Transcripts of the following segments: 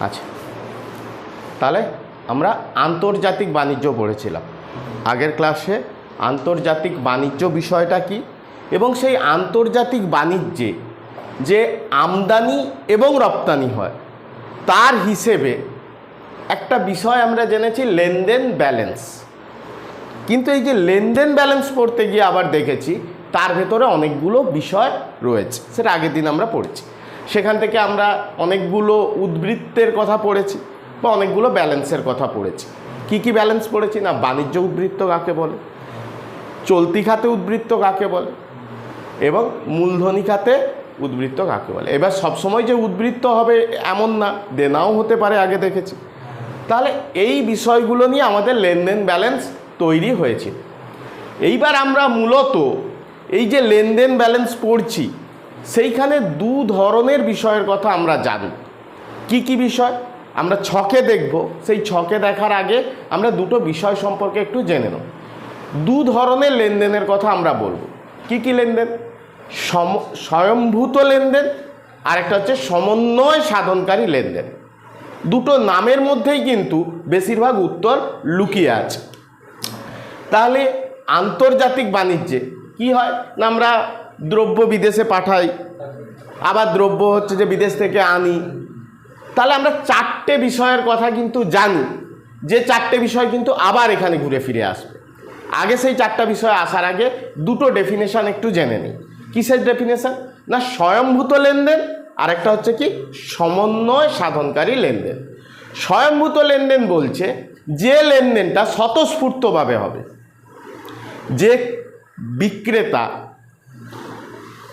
আচ্ছা তাহলে আমরা আন্তর্জাতিক বাণিজ্য পড়েছিলাম। আগের ক্লাসে আন্তর্জাতিক বাণিজ্য বিষয়টা কি? এবং সেই আন্তর্জাতিক বাণিজ্যে যে আমদানি এবং রপ্তানি হয়, তার হিসেবে একটা বিষয় আমরা জেনেছি, লেনদেন ব্যালেন্স। কিন্তু এই যে লেনদেন ব্যালেন্স পড়তে গিয়ে আবার দেখেছি, তার ভেতরে অনেকগুলো বিষয় রয়েছে, সেটা আগের দিন আমরা পড়েছি। সেখান থেকে আমরা অনেকগুলো উদ্বৃত্তের কথা পড়েছি বা অনেকগুলো ব্যালেন্সের কথা পড়েছি। কি কি ব্যালেন্স পড়েছি না? বাণিজ্য উদ্বৃত্ত কাকে বলে? চলতি খাতে উদ্বৃত্ত কাকে বলে? এবং মূলধনী খাতে উদ্বৃত্ত কাকে বলে? এবার সবসময় যে উদ্বৃত্ত হবে এমন না, দেনাও হতে পারে আগে দেখেছি। তাহলে এই বিষয়গুলো নিয়ে আমাদের লেনদেন ব্যালেন্স তৈরি হয়েছে। এইবার আমরা মূলত এই যে লেনদেন ব্যালেন্স পড়ছি সেইখানে দু ধরনের বিষয়ের কথা আমরা জানি। কি কি বিষয়? আমরা ছকে দেখব। সেই ছকে দেখার আগে আমরা দুটো বিষয় সম্পর্কে একটু জেনে নেব। দু ধরনের লেনদেনের কথা আমরা বলব। কি কি লেনদেন? সম, স্বয়ংভূত লেনদেন আর একটা হচ্ছে সমন্বয় সাধনকারী লেনদেন। দুটো নামের মধ্যেই কিন্তু বেশিরভাগ উত্তর লুকিয়ে আছে। তাহলে আন্তর্জাতিক বাণিজ্যে কি হয়? না আমরা দ্রব্য বিদেশে পাঠাই, আবার দ্রব্য হচ্ছে যে বিদেশ থেকে আনি। তাহলে আমরা চারটে বিষয়ের কথা কিন্তু জানি, যে চারটে বিষয় কিন্তু আবার এখানে ঘুরে ফিরে আসবে। আগে সেই চারটা বিষয় আসার আগে দুটো ডেফিনেশন একটু জেনে নিই। কিসের ডেফিনেশন না, স্বয়ংভূত লেনদেন, আরেকটা হচ্ছে কি, সমন্বয় সাধনকারী লেনদেন। স্বয়ংভূত লেনদেন বলছে যে লেনদেনটা স্বতঃস্ফূর্তভাবে হবে, যে বিক্রেতা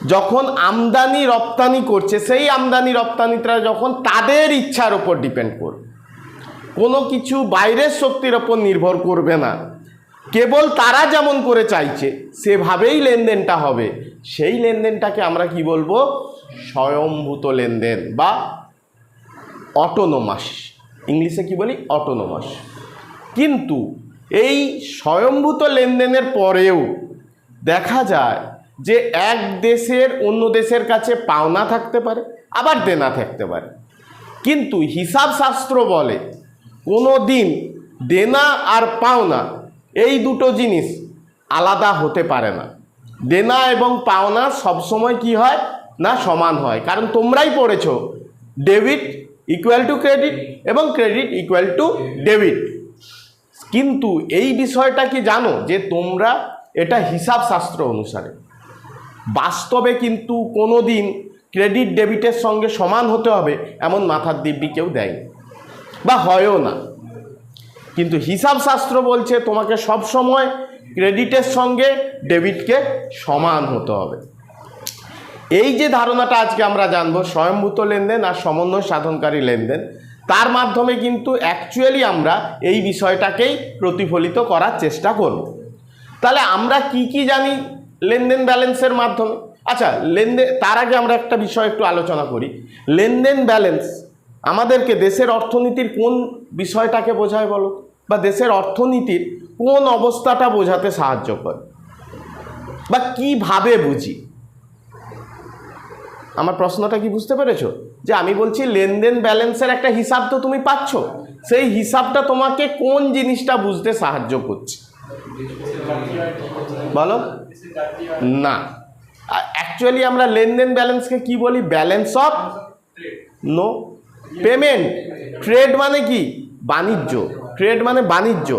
যখন আমদানি, রপ্তানি করছে, সেই আমদানি, রপ্তানিটা যখন তাদের ইচ্ছার ওপর ডিপেন্ড করবে। কোনো কিছু বাইরের শক্তির ওপর নির্ভর করবে না। কেবল তারা যেমন করে চাইছে, সেভাবেই লেনদেনটা হবে। সেই লেনদেনটাকে আমরা কি বলব? স্বয়ংভূত লেনদেন বা অটোনোমাস ইংলিশে কি বলি? অটোনোমাস কিন্তু এই স্বয়ংভূত লেনদেনের পরেও দেখা যায় যে এক দেশের অন্য দেশের কাছে পাওনা থাকতে পারে, আবার দেনা থাকতে পারে। কিন্তু হিসাব শাস্ত্র বলে, কোনো দিন দেনা আর পাওনা, এই দুটো জিনিস আলাদা হতে পারে না। দেনা এবং পাওনা সবসময় কি হয়? না, সমান হয়। কারণ তোমরাই পড়েছ, ডেবিট ইকুয়াল টু ক্রেডিট এবং ক্রেডিট ইকুয়াল টু ডেবিট কিন্তু এই বিষয়টা কি জানো? যে তোমরা, এটা হিসাব শাস্ত্র অনুসারে। বাস্তবে কিন্তু কোনো দিন ক্রেডিট ডেবিটের সঙ্গে সমান হতে হবে এমন মাথার দিব্যি কেউ দেয়নি। বা হয়ও না। কিন্তু হিসাব শাস্ত্র বলছে তোমাকে সব সময় ক্রেডিটের সঙ্গে ডেবিটকে সমান হতে হবে। এই যে ধারণাটা আজকে আমরা জানব, স্বয়ংভূত লেনদেন আর সমন্বয় সাধনকারী লেনদেন, তার মাধ্যমে কিন্তু অ্যাকচুয়ালি আমরা এই বিষয়টাকেই প্রতিফলিত করার চেষ্টা করব। তাহলে আমরা কি কি জানি লেনদেন ব্যালেন্সের মাধ্যমে। আচ্ছা লেনদেন তার আগে আমরা একটা বিষয় একটু আলোচনা করি। লেনদেন ব্যালেন্স আমাদেরকে দেশের অর্থনীতির কোন বিষয়টাকে বোঝায় বলো? বা দেশের অর্থনীতির কোন অবস্থাটা বোঝাতে সাহায্য করে? বা কীভাবে বুঝি? আমার প্রশ্নটা কি বুঝতে পেরেছ? যে আমি বলছি লেনদেন ব্যালেন্সের একটা হিসাব তো তুমি পাচ্ছ। সেই হিসাবটা তোমাকে কোন জিনিসটা বুঝতে সাহায্য করছে? বলো। না। অ্যাকচুয়ালি আমরা লেনদেন ব্যালেন্সকে কি বলি? Balance of no payment trade মানে কি? বাণিজ্য। ট্রেড মানে বাণিজ্য।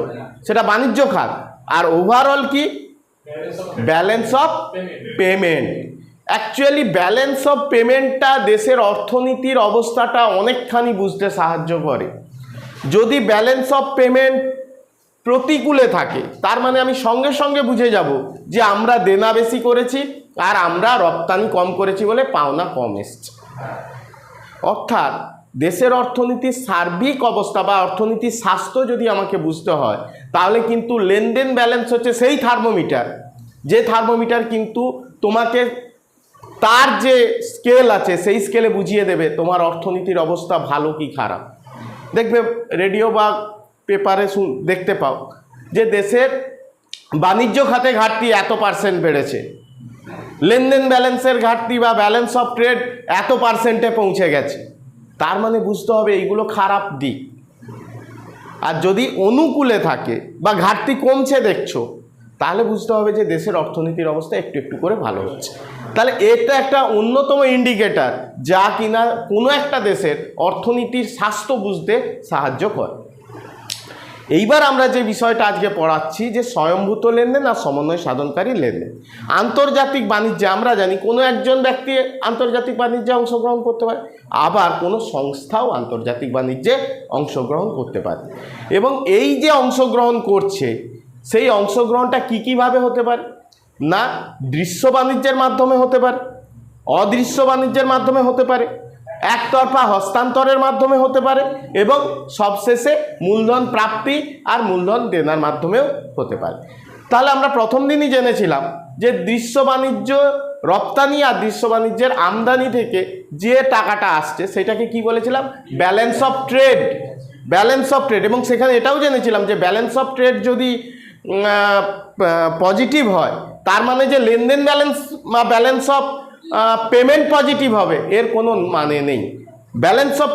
সেটা বাণিজ্য খাত। আর ওভারঅল কি? Balance of payment actually balance of পেমেন্টটা দেশের অর্থনীতির অবস্থাটা অনেকখানি বুঝতে সাহায্য করে। যদি ব্যালেন্স অফ পেমেন্ট প্রতিকূলে থাকে। তার মানে আমি সঙ্গে সঙ্গে বুঝে যাব যে আমরা দেনা বেশি করেছি আর আমরা রপ্তানি কম করেছি বলে পাওনা কম এসছে। অর্থাৎ দেশের অর্থনীতির সার্বিক অবস্থা বা অর্থনীতির স্বাস্থ্য যদি আমাকে বুঝতে হয়, তাহলে কিন্তু লেনদেন ব্যালেন্স হচ্ছে সেই থার্মোমিটার যে থার্মোমিটার কিন্তু তোমাকে তার যে স্কেল আছে, সেই স্কেলে বুঝিয়ে দেবে তোমার অর্থনীতির অবস্থা ভালো কি খারাপ। দেখবে রেডিও বা পেপারে দেখতে পাও যে দেশের বাণিজ্য খাতে ঘাটতি এত পার্সেন্ট বেড়েছে। লেনদেন ব্যালেন্সের ঘাটতি বা ব্যালেন্স অফ ট্রেড এত পার্সেন্টে পৌঁছে গেছে। তার মানে বুঝতে হবে এইগুলো খারাপ দিক। আর যদি অনুকূলে থাকে বা ঘাটতি কমছে দেখছ, তাহলে বুঝতে হবে যে দেশের অর্থনীতির অবস্থা একটু একটু করে ভালো হচ্ছে। তাহলে এটা একটা অন্যতম ইন্ডিকেটর যা কিনা কোনো একটা দেশের অর্থনীতির স্বাস্থ্য বুঝতে সাহায্য করে। এইবার আমরা যে বিষয়টা আজকে পড়াচ্ছি, যে স্বয়ংভূত লেনদেন আর সমন্বয় সাধনকারী লেনদেন। আন্তর্জাতিক বাণিজ্যে আমরা জানি কোনো একজন ব্যক্তি আন্তর্জাতিক বাণিজ্যে অংশগ্রহণ করতে পারে, আবার কোনো সংস্থাও আন্তর্জাতিক বাণিজ্যে অংশগ্রহণ করতে পারে। এবং এই যে অংশগ্রহণ করছে, সেই অংশগ্রহণটা কী কীভাবে হতে পারে? না, দৃশ্য বাণিজ্যের মাধ্যমে হতে পারে, অদৃশ্য বাণিজ্যের মাধ্যমে হতে পারে একতরফা হস্তান্তরের মাধ্যমে হতে পারে এবং সবশেষে মূলধন প্রাপ্তি আর মূলধন দেনার মাধ্যমেও হতে পারে। তাহলে আমরা প্রথম দিনই জেনেছিলাম যে দৃশ্য বাণিজ্য রপ্তানি আর দৃশ্য বাণিজ্যের আমদানি থেকে যে টাকাটা আসছে সেটাকে কি বলেছিলাম? Balance of trade. Balance of trade এবং সেখানে এটাও জেনেছিলাম যে ব্যালেন্স অফ ট্রেড যদি পজিটিভ হয়, তার মানে যে লেনদেন ব্যালেন্স বা ব্যালেন্স অফ পেমেন্ট পজিটিভ হবে এর কোনো মানে নেই। Balance of